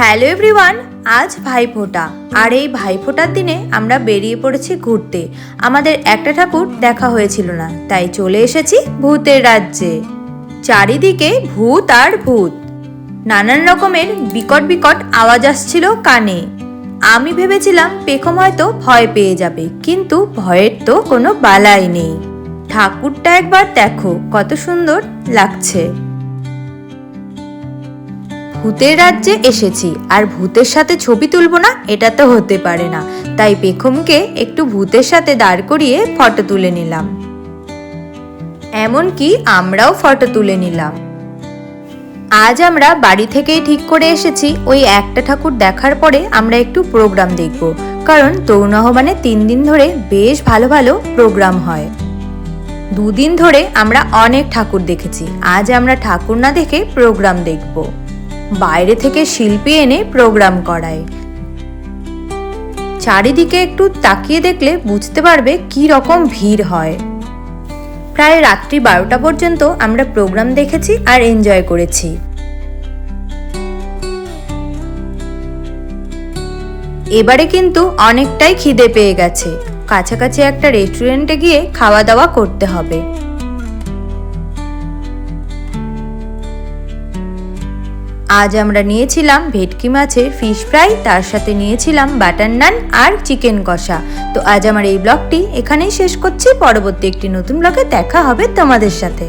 Hello everyone, আজ ভাইফোঁটা। আর এই ভাইফোঁটার দিনে আমরা বেরিয়ে পড়েছি ঘুরতে। আমাদের একটা ঠাকুর দেখা হয়েছিল না, তাই চলে এসেছি ভূতের রাজ্যে। চারিদিকে ভূত আর ভূত। নানান রকমের বিকট বিকট আওয়াজ আসছিল কানে। আমি ভেবেছিলাম পেখম হয়তো ভয় পেয়ে যাবে, কিন্তু ভয়ের তো কোনো বালাই নেই। ঠাকুরটা একবার দেখো, কত সুন্দর লাগছে। ভূতের রাজ্যে এসেছি, আর ভূতের সাথে ছবি তুলবো না, এটা তো হতে পারে না। তাই পেখমকে একটু ভূতের সাথে দাঁড় করিয়ে ফটো তুলে নিলাম। এমনকি আমরাও ফটো তুলে নিলাম। আজ আমরা বাড়ি থেকেই ঠিক করে এসেছি, ওই একটা ঠাকুর দেখার পরে আমরা একটু প্রোগ্রাম দেখব, কারণ তরুণ আহ্বানে তিন দিন ধরে বেশ ভালো ভালো প্রোগ্রাম হয়। দুদিন ধরে আমরা অনেক ঠাকুর দেখেছি, আজ আমরা ঠাকুর না দেখে প্রোগ্রাম দেখব। বাইরে থেকে শিল্পী এনে প্রোগ্রাম করায়। চারিদিকে একটু তাকিয়ে দেখলে বুঝতে পারবে কি রকম ভিড় হয়। প্রায় রাত্রি বারোটা পর্যন্ত আমরা প্রোগ্রাম দেখেছি আর এনজয় করেছি। এবারে কিন্তু অনেকটাই খিদে পেয়ে গেছে। কাছাকাছি একটা রেস্টুরেন্টে গিয়ে খাওয়া দাওয়া করতে হবে। আজ আমরা নিয়েছিলাম ভেটকি মাছের ফিশ ফ্রাই তার সাথে নিয়েছিলাম বাটার নান আর চিকেন কষা। তো আজ আমার এই ব্লগটি এখানেই শেষ করছি। পরবর্তী একটি নতুন ব্লগে দেখা হবে তোমাদের সাথে।